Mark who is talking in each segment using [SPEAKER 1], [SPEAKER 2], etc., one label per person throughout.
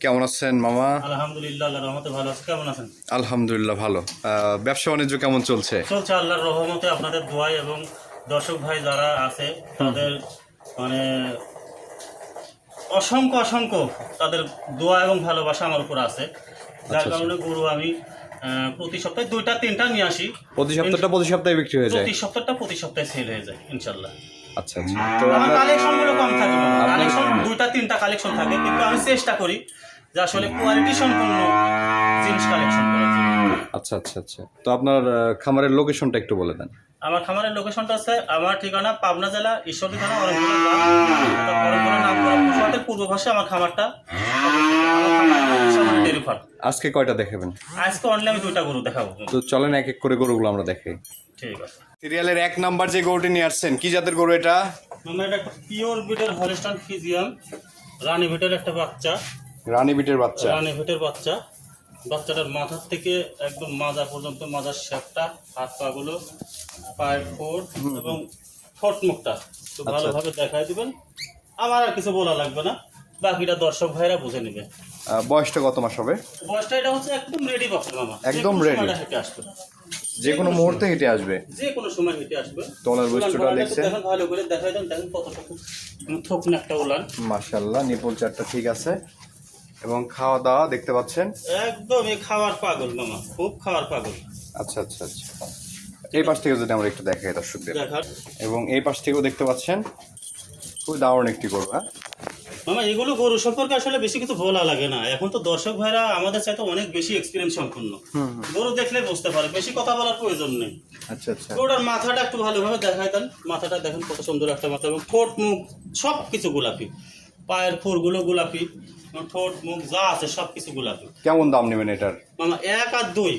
[SPEAKER 1] কেমন আছেন মামা?
[SPEAKER 2] আলহামদুলিল্লাহ রহমতে ভালো। আছি কেমন আছেন?
[SPEAKER 1] আলহামদুলিল্লাহ ভালো। আহ, ব্যবসা বাণিজ্য কেমন চলছে?
[SPEAKER 2] চলছে আল্লাহর রহমতে। আপনাদের দোয়াই এবং দর্শক ভাই যারা আছে তাদের মানে অসংখ্য অসংখ্য তাদের দোয়া এবং ভালোবাসা আমার উপর আছে। যার
[SPEAKER 1] আচ্ছা।
[SPEAKER 2] কারণে গরু আমি প্রতি সপ্তাহে দুইটা তিনটা নিয়ে আসি।
[SPEAKER 1] প্রতি সপ্তাহটা প্রতি সপ্তাহে বিক্রি হয়ে যায়?
[SPEAKER 2] প্রতি সপ্তাহটা প্রতি সপ্তাহে সেল হয়ে যায় ইনশাল্লাহ
[SPEAKER 1] আচ্ছা আচ্ছা। তো
[SPEAKER 2] আমার
[SPEAKER 1] আপনার
[SPEAKER 2] কালেকশনগুলো কম থাকে কালেকশন দুইটা তিনটা কালেকশন থাকে। কিন্তু আমি চেষ্টা করি যে আসলে কোয়ালিটি সম্পন্ন জিনিস কালেকশন করার জন্য।
[SPEAKER 1] আচ্ছা আচ্ছা আচ্ছা। তো আপনার খামারের লোকেশনটা একটু বলে দেন।
[SPEAKER 2] আমার খামারের লোকেশনটা আছে আমার ঠিকানা পাবনা জেলা ঈশ্বরদী থানা অরণকুলা গ্রাম। নাম করা পূর্ব আমার খামারটা।
[SPEAKER 1] আজকে কয়টা দেখাবেন?
[SPEAKER 2] আজকে অনলি আমি দুইটা গরু দেখাবো।
[SPEAKER 1] তো চলেন এক এক করে গরুগুলো আমরা দেখাই।
[SPEAKER 2] ঠিক আছে।
[SPEAKER 1] সিরিয়ালের এক নাম্বার যে গরুটি নিয়ে আসছেন কি জাতের গরু এটা?
[SPEAKER 2] পিওর বিটের হলিস্টান রানী একটা বাচ্চা।
[SPEAKER 1] রানী বিটের বাচ্চা।
[SPEAKER 2] রানী বাচ্চা। বাচ্চাটার মাথার থেকে একদম মাজা পর্যন্ত মাজার শেপটা হাত পাগুলো পায়ের ফোট এবং ঠোঁট মুখটা একটু
[SPEAKER 1] আচ্ছা।
[SPEAKER 2] ভালোভাবে দেখাই দিবেন। আমার আর কিছু বলা লাগবে না। বাকিটা দর্শক ভাইরা বুঝে নেবে।
[SPEAKER 1] বয়সটা কত মাস হবে?
[SPEAKER 2] বয়সটা এটা হচ্ছে একদম রেডি মামা।
[SPEAKER 1] একদম
[SPEAKER 2] রেডি। আসবে।
[SPEAKER 1] যে কোনো মুহূর্তে হেঁটে আসবে।
[SPEAKER 2] যে কোনো সময় হেঁটে আসবে।
[SPEAKER 1] তলার বৈশিষ্ট্যটা দেখছেন?
[SPEAKER 2] দেখেন ভালো করে দেখাই দেন দেখেন কতটুকু থোক না একটা উলান।
[SPEAKER 1] মাশাল্লাহ নিপুল চারটা ঠিক আছে। এবং খাওয়া দাওয়া দেখতে পাচ্ছেন?
[SPEAKER 2] একদম এই খাওয়ার পাগল মামা খুব খাওয়ার পাগল।
[SPEAKER 1] আচ্ছা আচ্ছা আচ্ছা। এই পাশ থেকে যদি আমরা একটু দেখাই দর্শকদের। এবং এই পাশ থেকেও দেখতে পাচ্ছেন খুব দারুণ একটি হ্যাঁ?
[SPEAKER 2] মামা এগুলো গরু সম্পর্কে আসলে বেশি কিছু বলা লাগে না। এখন তো দর্শক ভাইরা আমাদের চাইতে অনেক বেশি এক্সপিরিয়েন্স সম্পন্ন। গরু দেখলে বুঝতে পারে বেশি কথা বলার প্রয়োজন নেই।
[SPEAKER 1] আচ্ছা আচ্ছা।
[SPEAKER 2] গরুটার মাথাটা একটু ভালোভাবে দেখাই দেন। মাথাটা দেখেন কত সুন্দর একটা মাথা এবং ঠোঁট মুখ সব কিছু গোলাপি। পায়ের ফুরগুলো গোলাপি ঠোঁট মুখ যা আছে সব কিছু গোলাপি।
[SPEAKER 1] কেমন দাম নেবেন এটার?
[SPEAKER 2] মামা এক আর দুই।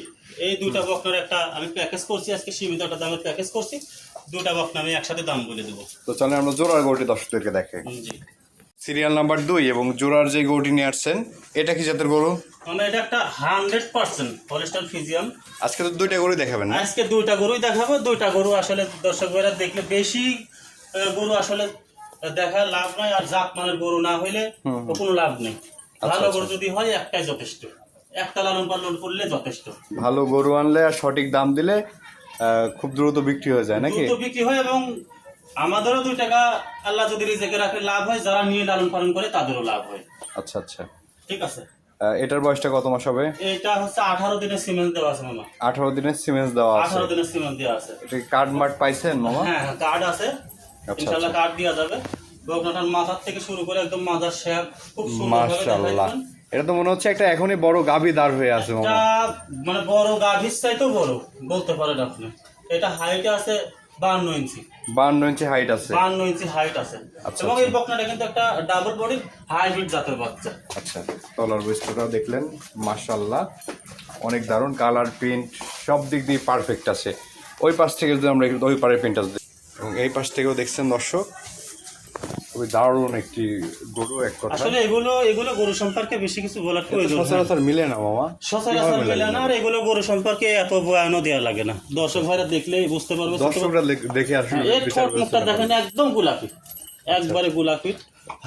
[SPEAKER 2] এই দুইটা বকনার একটা আমি প্যাকেজ করছি আজকে সীমিত একটা দামের প্যাকেজ করছি। দুইটা বকনা আমি একসাথে দাম বলে দেবো।
[SPEAKER 1] তো চলেন আমরা জোড়ার গরুটি দর্শকদেরকে
[SPEAKER 2] হুম, জি।
[SPEAKER 1] সিরিয়াল নাম্বার দুই এবং জোড়ার যে গরুটি নিয়ে আসছেন এটা কি জাতের গরু?
[SPEAKER 2] মামা এটা একটা হান্ড্রেড পার্সেন্ট ফিজিয়াম
[SPEAKER 1] আজকে তো দুইটা গরু দেখাবেন না?
[SPEAKER 2] আজকে দুইটা গরুই দেখাবো দুইটা গরু আসলে দর্শক ভাইরা দেখলে বেশি গরু আসলে দেখা লাভ নয় আর জাত মানের গরু না হইলে কোনো লাভ নেই। ভালো গরু যদি হয় একটাই যথেষ্ট। একটা লালন পালন করলে যথেষ্ট।
[SPEAKER 1] ভালো গরু আনলে আর সঠিক দাম দিলে খুব দ্রুত বিক্রি হয়ে যায় নাকি?
[SPEAKER 2] দ্রুত বিক্রি হয় এবং আমাদেরও দুই টাকা আল্লাহ যদি রিজেকে রাখে লাভ হয়। যারা নিয়ে লালন পালন করে তাদেরও লাভ হয়।
[SPEAKER 1] আচ্ছা আচ্ছা।
[SPEAKER 2] ঠিক আছে?
[SPEAKER 1] এটার বয়সটা কত মাস হবে?
[SPEAKER 2] এটা হচ্ছে আঠারো দিনের সিমেন্ট দেওয়া আছে মামা।
[SPEAKER 1] আঠারো দিনের সিমেন্স দেওয়া আছে।
[SPEAKER 2] আঠারো দিনের সিমেন্ট দেওয়া আছে।
[SPEAKER 1] এটা কার্ড মার্ট পাইছেন মামা?
[SPEAKER 2] হ্যাঁ হ্যাঁ কার্ড আছে।
[SPEAKER 1] আচ্ছা,
[SPEAKER 2] ইনশাল্লাহ কার্ড দেওয়া যাবে। বকনাটার মাথার থেকে শুরু করে একদম মাথার শেপ খুব সুন্দরভাবে দেখাই
[SPEAKER 1] মাশাল্লাহ এটা তো মনে হচ্ছে একটা এখনই বড় গাভী দাঁড় হয়ে আছে মামা।
[SPEAKER 2] মানে বড় গাভীর চাইতেও বড় বলতে পারেন আপনি। এটা হাইট আছে বান্ন ইঞ্চি।
[SPEAKER 1] বান্ন ইঞ্চি হাইট আছে।
[SPEAKER 2] বান্ন ইঞ্চি হাইট আছে।
[SPEAKER 1] আচ্ছা,
[SPEAKER 2] এবং
[SPEAKER 1] আচ্ছা।
[SPEAKER 2] এই বকনাটা কিন্তু একটা ডাবল বডি হাইব্রিড জাতের বাচ্চা।
[SPEAKER 1] আচ্ছা তলার বৈশিষ্ট্যটাও দেখলেন মাশাল্লাহ অনেক দারুণ কালার প্রিন্ট সব দিক দিয়ে পারফেক্ট আছে। ওই পাশ থেকে যদি আমরা ওই ওই প্রিন্ট প্রিন্টটা এবং এই পাশ থেকেও দেখছেন দর্শক খুবই দারুণ একটি গরু এক কথা।
[SPEAKER 2] আসলে এগুলো এগুলো গরু সম্পর্কে বেশি কিছু বলার প্রয়োজন
[SPEAKER 1] সচরাচর মিলে না মামা।
[SPEAKER 2] সচরাচর মিলে না আর এগুলো গরু সম্পর্কে এত বয়ানও দেওয়া লাগে না। দর্শক ভাইরা দেখলেই বুঝতে পারবে
[SPEAKER 1] দর্শকরা দেখে আসলে
[SPEAKER 2] এর ঠোঁট মুখটা দেখেন একদম গোলাপি। একবারে গোলাপি।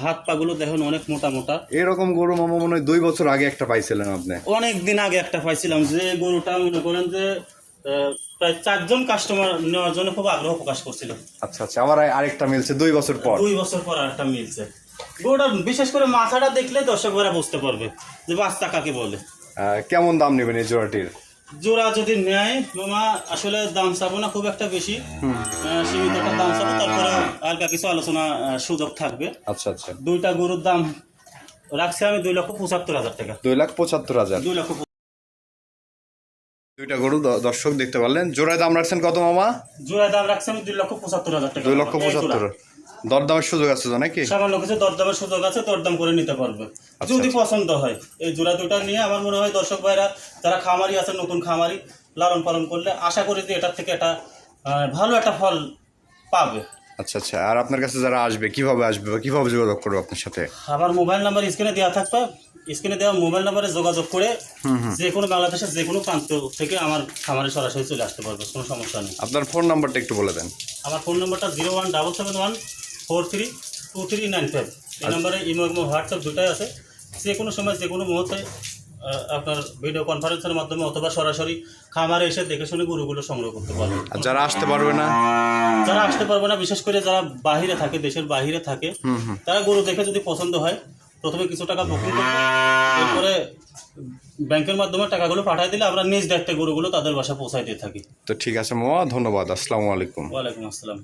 [SPEAKER 2] হাত পাগুলো দেখেন অনেক মোটা মোটা।
[SPEAKER 1] এরকম গরু মামা মনে হয় দুই বছর আগে একটা পাইছিলেন আপনি।
[SPEAKER 2] অনেক দিন আগে একটা পাইছিলাম যে গরুটা মনে করেন যে প্রায় চারজন কাস্টমার নেওয়ার জন্য খুব আগ্রহ প্রকাশ করছিল।
[SPEAKER 1] আচ্ছা আচ্ছা আমার আরেকটা মিলছে দুই বছর পর।
[SPEAKER 2] দুই বছর পর আর একটা মিলছে গরুটা বিশেষ করে মাথাটা দেখলে দর্শকরা বুঝতে পারবে যে বাচ্চা কাকে বলে।
[SPEAKER 1] কেমন দাম নেবেন এই জোড়াটির?
[SPEAKER 2] জোড়া যদি নেয় মামা আসলে দাম চাবো না খুব একটা বেশি। সীমিত একটা দাম চাবো তারপরে হালকা কিছু আলোচনা সুযোগ থাকবে।
[SPEAKER 1] আচ্ছা আচ্ছা।
[SPEAKER 2] দুইটা গরুর দাম রাখছি আমি দুই লক্ষ পঁচাত্তর হাজার টাকা।
[SPEAKER 1] দুই লাখ পঁচাত্তর হাজার।
[SPEAKER 2] দুই লক্ষ
[SPEAKER 1] দুইটা গরু দর্শক দেখতে পারলেন। জোড়ায় দাম রাখছেন কত মামা?
[SPEAKER 2] জোড়া দাম রাখছেন দুই লক্ষ পঁচাত্তর হাজার টাকা।
[SPEAKER 1] দুই লক্ষ পঁচাত্তর। দরদামের সুযোগ আছে তো নাকি?
[SPEAKER 2] সামান্য কিছু দরদামের সুযোগ আছে দরদাম করে নিতে পারবে।
[SPEAKER 1] আচ্ছা,
[SPEAKER 2] যদি পছন্দ হয় এই জোড়া দুটা নিয়ে আমার মনে হয় দর্শক ভাইরা যারা খামারি আছে নতুন খামারি লালন পালন করলে আশা করি যে এটার থেকে একটা ভালো একটা ফল পাবে।
[SPEAKER 1] আচ্ছা আচ্ছা। আর আপনার কাছে যারা আসবে কীভাবে আসবে বা কীভাবে যোগাযোগ করবে আপনার সাথে?
[SPEAKER 2] আমার মোবাইল নাম্বার স্ক্রিনে দেওয়া থাকবে। স্ক্রিনে দেওয়া মোবাইল নাম্বারে যোগাযোগ করে যে কোনো বাংলাদেশের যে কোনো প্রান্ত থেকে আমার খামারে সরাসরি চলে আসতে পারবে কোনো সমস্যা নেই।
[SPEAKER 1] আপনার ফোন নাম্বারটা একটু বলে দেন।
[SPEAKER 2] আমার ফোন নাম্বারটা zero one double seven one four three two three nine five এই নম্বরে ইমো এবং হোয়াটসঅ্যাপ দুটাই আছে। যে কোনো সময় যে কোনো মুহূর্তে আপনার ভিডিও কনফারেন্সের মাধ্যমে অথবা সরাসরি খামারে এসে দেখে শুনে গরুগুলো সংগ্রহ করতে পারবে
[SPEAKER 1] আর যারা আসতে পারবে না?
[SPEAKER 2] যারা আসতে পারবে না বিশেষ করে যারা বাহিরে থাকে দেশের বাহিরে থাকে তারা গরু দেখে যদি পছন্দ হয় প্রথমে কিছু টাকা বুকিং করবে এরপরে ব্যাংকের মাধ্যমে টাকাগুলো পাঠিয়ে দিলে আমরা নিজ দায়িত্বে গরুগুলো তাদের বাসায় পৌঁছাই দিয়ে থাকি।
[SPEAKER 1] তো ঠিক আছে মামা ধন্যবাদ আসসালামু আলাইকুম।
[SPEAKER 2] ওয়ালাইকুম আসসালাম।